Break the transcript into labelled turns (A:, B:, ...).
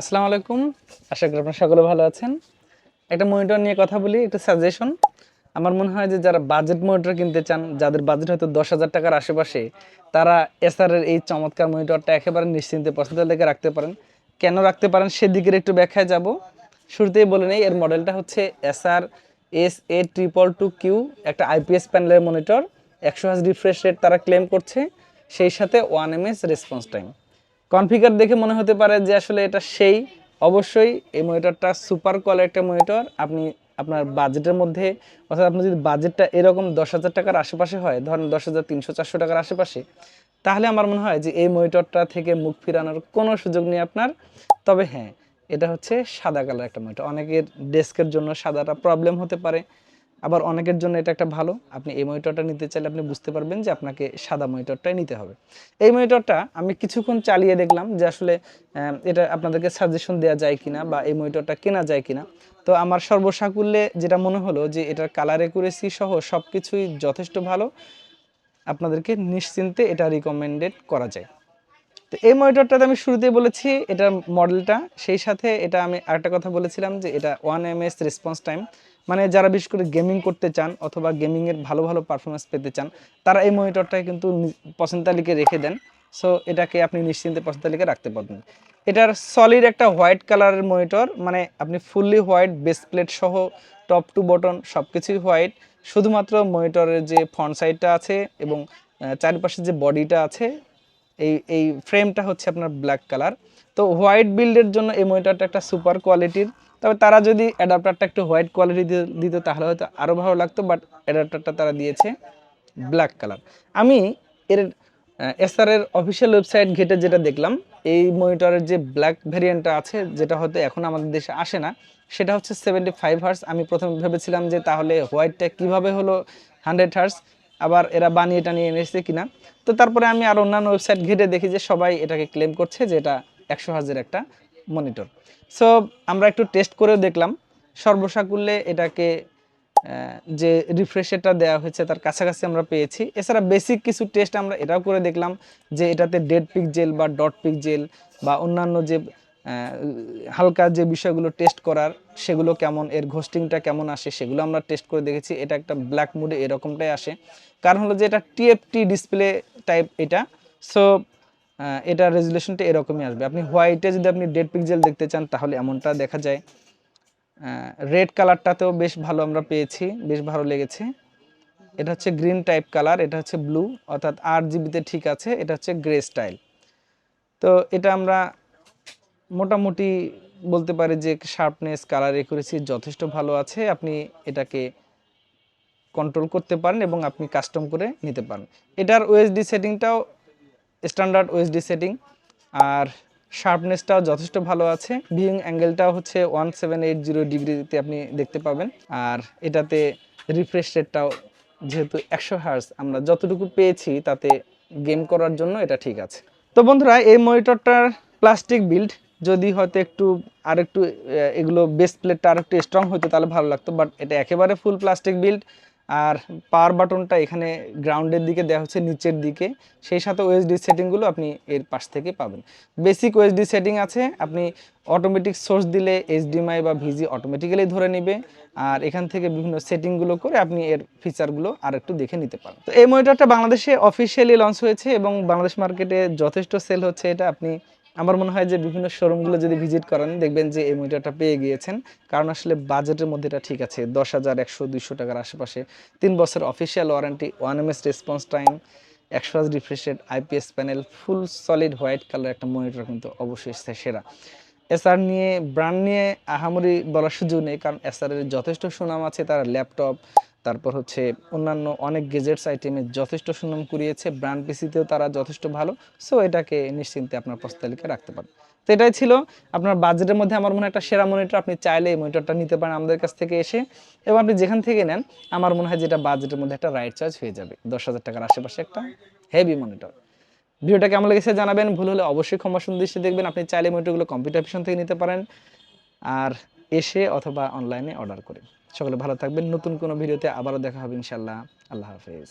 A: আসসালামু আলাইকুম। আশা করি আপনারা সকলে ভালো আছেন। একটা মনিটর নিয়ে কথা বলি, একটা সাজেশন আমার মনে হয় যে যারা বাজেট মনিটর কিনতে চান, যাদের বাজেট হয়তো দশ হাজার টাকার আশেপাশে, তারা এসআরের এই চমৎকার মনিটরটা একেবারে নিশ্চিন্তে পছন্দ লেগে রাখতে পারেন। কেন রাখতে পারেন সেদিকের একটু ব্যাখ্যায় যাব। শুরুতেই বলে নেই, এর মডেলটা হচ্ছে SR S A triple two Q একটা আইপিএস প্যানেলের মনিটর একশো হাজ রিফ্রেশ রেট তারা ক্লেম করছে। সেই সাথে one M response time configure দেখে মনে হতে পারে যে আসলে এটা সেই, অবশ্যই এই মনিটরটা সুপার কোয়ালিটির মনিটর আপনি আপনার বাজেটের মধ্যে, অর্থাৎ আপনার যদি বাজেটটা এরকম দশ হাজার টাকার আশেপাশে হয়, ধরেন দশ হাজার তিনশো চারশো টাকার আশেপাশে, তাহলে আমার মনে হয় যে এই মনিটরটা থেকে মুখ ফিরানোর কোনো সুযোগ নেই আপনার। তবে হ্যাঁ এটা হচ্ছে সাদা কালার একটা মনিটর অনেকের ডেস্কের জন্য সাদাটা প্রবলেম হতে পারে। আবার অনেকের জন্য এটা একটা ভালো। আপনি এই মনিটরটা নিতে চাইলে আপনি বুঝতে পারবেন যে আপনাকে সাদা মনিটরটাই নিতে হবে। এই মনিটরটা আমি কিছুক্ষণ চালিয়ে দেখলাম যে আসলে এটা আপনাদেরকে সাজেশন দেওয়া যায় কিনা বা এই মনিটরটা কেনা যায় কিনা। তো আমার সর্বসাকুল্যে যেটা মনে হলো যে এটার কালার একুরেসি সহ সব কিছুই যথেষ্ট ভালো, আপনাদেরকে নিশ্চিন্তে এটা রিকমেন্ডেড করা যায়। তো এই মনিটরটাতে আমি শুরুতেই বলেছি, এটার মডেলটা সেই সাথে এটা আমি আরেকটা কথা বলেছিলাম যে এটা one M S response time মানে যারা বিশেষ করে গেমিং করতে চান অথবা গেমিংয়ের ভালো ভালো পারফরমেন্স পেতে চান তারা এই মনিটরটাকে কিন্তু পছন্দ তালিকায় রেখে দেন। সো এটাকে আপনি নিশ্চিন্তে পছন্দ তালিকায় রাখতে পারবেন। এটার সলিড একটা হোয়াইট কালারের মনিটর মানে আপনি ফুললি হোয়াইট বেস প্লেট সহ টপ টু বটন সব কিছুই হোয়াইট শুধুমাত্র মনিটরের যে ফ্রন্ট সাইডটা আছে এবং আহ, চারিপাশে যে বডিটা আছে এই এই ফ্রেমটা হচ্ছে আপনার ব্ল্যাক কালার তো হোয়াইট বিল্ডের জন্য এই মনিটরটা একটা সুপার কোয়ালিটির তবে তারা যদি অ্যাডাপ্টারটা একটু হোয়াইট কোয়ালিটি দিত, তাহলে হয়তো আরও ভালো লাগতো বাট অ্যাডাপ্টারটা তারা দিয়েছে ব্ল্যাক কালার আমি এর এসআরের অফিসিয়াল ওয়েবসাইট ঘেটে যেটা দেখলাম, এই মনিটরের যে ব্ল্যাক ভ্যারিয়েন্টটা আছে, যেটা হয়তো এখন আমাদের দেশে আসে না, সেটা হচ্ছে সেভেন্টি ফাইভ হার্স আমি প্রথমে ভেবেছিলাম যে তাহলে হোয়াইটটা কীভাবে হলো হান্ড্রেড হার্স আবার এরা বানিয়ে টানিয়ে এনেছে কিনা। তো তারপরে আমি আর অন্যান্য ওয়েবসাইট ঘেটে দেখি যে সবাই এটাকে ক্লেম করছে যে এটা একশো হাজার একটা। মনিটর সো আমরা একটু টেস্ট করেও দেখলাম। সর্বসাকুল্যে এটাকে যে রিফ্রেশারটা দেওয়া হয়েছে তার কাছাকাছি আমরা পেয়েছি। এছাড়া বেসিক কিছু টেস্ট আমরা এটাও করে দেখলাম যে এটাতে ডেড পিকজেল বা ডট পিকজেল বা অন্যান্য যে হালকা যে বিষয়গুলো টেস্ট করার, সেগুলো কেমন, এর ঘোস্টিংটা কেমন আসে, সেগুলো আমরা টেস্ট করে দেখেছি। এটা একটা ব্ল্যাক মুডে এরকমটাই আসে। কারণ হলো যে এটা টিএফটি ডিসপ্লে টাইপ এটা। সো এটা রেজুলেশনটা এরকমই আসবে। আপনি হোয়াইটে যদি আপনি ডেড পিকজেল দেখতে চান, তাহলে এমনটা দেখা যায়। রেড কালারটাতেও বেশ ভালো আমরা পেয়েছি, বেশ ভালো লেগেছে। এটা হচ্ছে গ্রিন টাইপ কালার এটা হচ্ছে ব্লু অর্থাৎ আট জিবিতে ঠিক আছে, এটা হচ্ছে গ্রে স্টাইল তো এটা আমরা মোটামুটি বলতে পারি যে শার্পনেস কালার একুরেসি যথেষ্ট ভালো আছে। আপনি এটাকে কন্ট্রোল করতে পারেন এবং আপনি কাস্টম করে নিতে পারেন। এটার ওএসডি সেটিংটাও স্ট্যান্ডার্ড ওএসডি সেটিং, আর শার্পনেসটাও যথেষ্ট ভালো আছে। ভিউইং অ্যাঙ্গেলটাও হচ্ছে ওয়ান সেভেন এইট জিরো ডিগ্রিতে আপনি দেখতে পাবেন, আর এটাতে রিফ্রেশ রেটটাও যেহেতু একশো হার্স আমরা যতটুকু পেয়েছি তাতে গেম করার জন্য এটা ঠিক আছে। তো বন্ধুরা, এই মনিটরটার প্লাস্টিক বিল্ড যদি হয়তো একটু আর একটু এগুলো বেস প্লেটটা আর একটু স্ট্রং হতো তাহলে ভালো লাগতো বাট এটা একেবারে ফুল প্লাস্টিক বিল্ড আর পাওয়ার বাটনটা এখানে গ্রাউন্ডের দিকে দেওয়া হচ্ছে নিচের দিকে। সেই সাথে ওএসডি সেটিংগুলো আপনি এর পাশ থেকে পাবেন। বেসিক ওএসডি সেটিং আছে, আপনি অটোমেটিক সোর্স দিলে এইচডিএমআই বা ভিজি অটোমেটিক্যালি ধরে নেবে। আর এখান থেকে বিভিন্ন সেটিংগুলো করে আপনি এর ফিচারগুলো আর একটু দেখে নিতে পারেন। তো এই মনিটরটা বাংলাদেশে অফিসিয়ালি লঞ্চ হয়েছে এবং বাংলাদেশ মার্কেটে যথেষ্ট সেল হচ্ছে এটা আপনি আমার মনে হয় যে বিভিন্ন শোরুমগুলো যদি ভিজিট করেন, দেখবেন যে এই মনিটরটা পেয়ে গিয়েছেন। কারণ আসলে বাজেটের মধ্যে এটা ঠিক আছে। দশ হাজার একশো দুইশো টাকার আশেপাশে। তিন বছর official warranty one M S response time একশো হাজার refreshed IPS panel full solid white colour একটা মনিটর কিন্তু অবশ্যই সেরা। এসআর নিয়ে ব্র্যান্ড নিয়ে আহামরি বলার সুযোগ নেই। কারণ এসআর এর যথেষ্ট সুনাম আছে তার ল্যাপটপ তারপর হচ্ছে অন্যান্য অনেক গেজেটস আইটেমে যথেষ্ট সুনাম কুড়িয়েছে ব্র্যান্ড পিসিতেও তারা যথেষ্ট ভালো সো এটাকে নিশ্চিন্তে আপনার প্রস্তাব রাখতে পারেন। তো এটাই ছিল আপনার বাজেটের মধ্যে আমার মনে হয় একটা সেরা মনিটর আপনি চাইলে এই মনিটরটা নিতে পারেন আমাদের কাছ থেকে এসে, এবং আপনি যেখান থেকে নেন, আমার মনে হয় যেটা বাজেটের মধ্যে একটা রাইট চার্জ হয়ে যাবে। দশ হাজার টাকার আশেপাশে একটা হেভি মনিটর ভিডিওটা কেমন লেগেছে জানাবেন, ভুল হলে অবশ্যই ক্ষমা সুন্দর দেখবেন, আপনি চাইলে মনিটরগুলো কম্পিউটার অপশন থেকে নিতে পারেন, আর এসে অথবা অনলাইনে অর্ডার করে। সকলে ভালো থাকবেন। নতুন কোনো ভিডিওতে আবারও দেখা হবে ইনশাল্লাহ আল্লাহ হাফেজ।